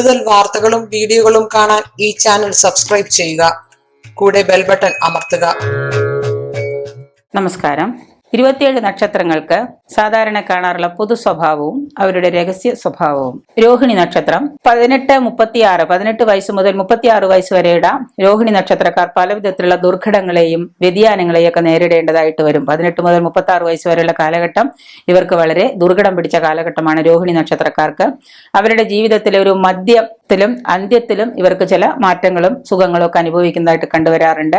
കൂടുതൽ വാർത്തകളും വീഡിയോകളും കാണാൻ ഈ ചാനൽ സബ്സ്ക്രൈബ് ചെയ്യുക. കൂടെ ബെൽ ബട്ടൺ അമർത്തുക. നമസ്കാരം. ഇരുപത്തിയേഴ് നക്ഷത്രങ്ങൾക്ക് സാധാരണ കാണാറുള്ള പൊതു സ്വഭാവവും അവരുടെ രഹസ്യ സ്വഭാവവും. രോഹിണി നക്ഷത്രം പതിനെട്ട് മുപ്പത്തിയാറ് പതിനെട്ട് വയസ്സ് മുതൽ മുപ്പത്തിയാറ് വയസ്സ് വരെയുടെ രോഹിണി നക്ഷത്രക്കാർ പല വിധത്തിലുള്ള ദുർഘടങ്ങളെയും വ്യതിയാനങ്ങളെയും ഒക്കെ നേരിടേണ്ടതായിട്ട് വരും. പതിനെട്ട് മുതൽ മുപ്പത്തി ആറ് വയസ്സ് വരെയുള്ള കാലഘട്ടം ഇവർക്ക് വളരെ ദുർഘടം പിടിച്ച കാലഘട്ടമാണ് രോഹിണി നക്ഷത്രക്കാർക്ക്. അവരുടെ ജീവിതത്തിലെ ഒരു മധ്യത്തിലും അന്ത്യത്തിലും ഇവർക്ക് ചില മാറ്റങ്ങളും സുഖങ്ങളും ഒക്കെ അനുഭവിക്കുന്നതായിട്ട് കണ്ടുവരാറുണ്ട്.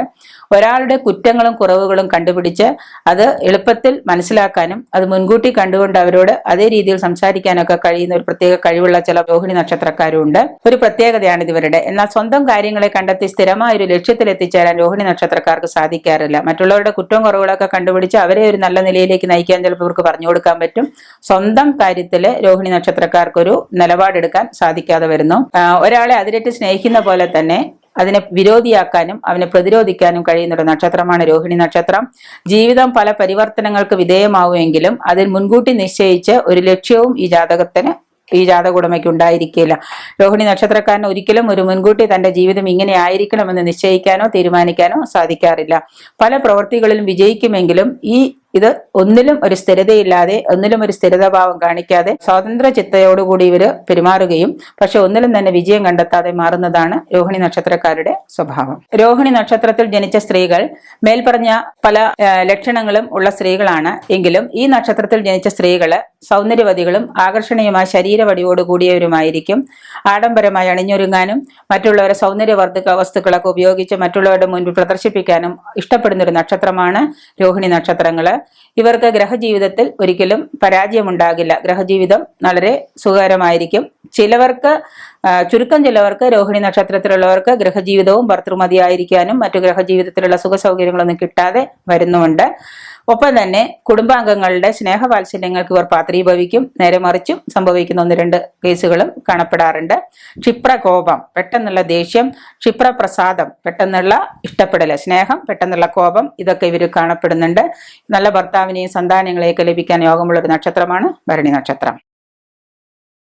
ഒരാളുടെ കുറ്റങ്ങളും കുറവുകളും കണ്ടുപിടിച്ച് അത് എളുപ്പത്തിൽ മനസ്സിലാക്കാനും അത് മുൻകൂട്ടി കണ്ടുകൊണ്ട് അവരോട് അതേ രീതിയിൽ സംസാരിക്കാനൊക്കെ കഴിയുന്ന ഒരു പ്രത്യേക കഴിവുള്ള ചില രോഹിണി നക്ഷത്രക്കാരുണ്ട്. ഒരു പ്രത്യേകതയാണ് ഇതിവരുടെ എന്നാൽ സ്വന്തം കാര്യങ്ങളെ കണ്ടെത്തി സ്ഥിരമായ ഒരു ലക്ഷ്യത്തിൽ എത്തിച്ചേരാൻ രോഹിണി നക്ഷത്രക്കാർക്ക് സാധിക്കാറില്ല. മറ്റുള്ളവരുടെ കുറ്റവും കുറവുകളൊക്കെ കണ്ടുപിടിച്ച് അവരെ ഒരു നല്ല നിലയിലേക്ക് നയിക്കാൻ ചിലപ്പോൾ ഇവർക്ക് പറഞ്ഞു കൊടുക്കാൻ പറ്റും. സ്വന്തം കാര്യത്തിൽ രോഹിണി നക്ഷത്രക്കാർക്കൊരു നിലപാടെടുക്കാൻ സാധിക്കാതെ വരുന്നു. ഒരാളെ അതിരറ്റ് സ്നേഹിക്കുന്ന പോലെ തന്നെ അതിനെ വിരോധിയാക്കാനും അവനെ പ്രതിരോധിക്കാനും കഴിയുന്ന ഒരു നക്ഷത്രമാണ് രോഹിണി നക്ഷത്രം. ജീവിതം പല പരിവർത്തനങ്ങൾക്ക് വിധേയമാവുമെങ്കിലും അതിൽ മുൻകൂട്ടി നിശ്ചയിച്ച് ഒരു ലക്ഷ്യവും ഈ ജാതകത്തിന് ഈ ജാതക ഉടമയ്ക്ക് ഉണ്ടായിരിക്കില്ല രോഹിണി നക്ഷത്രക്കാരന് ഒരിക്കലും ഒരു മുൻകൂട്ടി തന്റെ ജീവിതം ഇങ്ങനെ ആയിരിക്കണമെന്ന് നിശ്ചയിക്കാനോ തീരുമാനിക്കാനോ സാധിക്കാറില്ല. പല പ്രവൃത്തികളിലും വിജയിക്കുമെങ്കിലും ഈ ഇത് ഒന്നിലും ഒരു സ്ഥിരതയില്ലാതെ ഒന്നിലും ഒരു സ്ഥിരതാഭാവം കാണിക്കാതെ സ്വാതന്ത്ര്യ ചിത്തയോടുകൂടി ഇവർ പെരുമാറുകയും പക്ഷെ ഒന്നിലും തന്നെ വിജയം കണ്ടെത്താതെ മാറുന്നതാണ് രോഹിണി നക്ഷത്രക്കാരുടെ സ്വഭാവം. രോഹിണി നക്ഷത്രത്തിൽ ജനിച്ച സ്ത്രീകൾ മേൽപ്പറഞ്ഞ പല ലക്ഷണങ്ങളും ഉള്ള സ്ത്രീകളാണ്. എങ്കിലും ഈ നക്ഷത്രത്തിൽ ജനിച്ച സ്ത്രീകൾ സൗന്ദര്യവതികളും ആകർഷണീയമായ ശരീരവടിയോട് കൂടിയവരുമായിരിക്കും. ആഡംബരമായി അണിഞ്ഞൊരുങ്ങാനും മറ്റുള്ളവരെ സൗന്ദര്യവർദ്ധക വസ്തുക്കളൊക്കെ ഉപയോഗിച്ച് മറ്റുള്ളവരുടെ മുൻപിൽ പ്രദർശിപ്പിക്കാനും ഇഷ്ടപ്പെടുന്ന ഒരു നക്ഷത്രമാണ് രോഹിണി നക്ഷത്രങ്ങൾ. ഇവർക്ക് ഗ്രഹജീവിതത്തിൽ ഒരിക്കലും പരാജയമുണ്ടാകില്ല. ഗ്രഹജീവിതം വളരെ സുഖകരമായിരിക്കും. ചിലവർക്ക് ചുരുക്കം ചിലവർക്ക് രോഹിണി നക്ഷത്രത്തിലുള്ളവർക്ക് ഗ്രഹജീവിതവും ഭർത്തൃമതിയായിരിക്കാനും മറ്റു ഗ്രഹജീവിതത്തിലുള്ള സുഖ സൗകര്യങ്ങളൊന്നും കിട്ടാതെ വരുന്നുമുണ്ട്. ഒപ്പം തന്നെ കുടുംബാംഗങ്ങളുടെ സ്നേഹവാത്സല്യങ്ങൾക്ക് ഇവർ പാത്രീഭവിക്കും. നേരെ മറിച്ചും സംഭവിക്കുന്ന ഒന്ന് രണ്ട് കേസുകളും കാണപ്പെടാറുണ്ട്. ക്ഷിപ്രകോപം പെട്ടെന്നുള്ള ദേഷ്യം ക്ഷിപ്രപ്രസാദം പെട്ടെന്നുള്ള ഇഷ്ടപ്പെടൽ സ്നേഹം പെട്ടെന്നുള്ള കോപം ഇതൊക്കെ ഇവർ കാണപ്പെടുന്നുണ്ട്. നല്ല ഭർത്താവിനെയും സന്താനങ്ങളെയൊക്കെ ലഭിക്കാൻ യോഗമുള്ള ഒരു നക്ഷത്രമാണ് ഭരണി നക്ഷത്രം.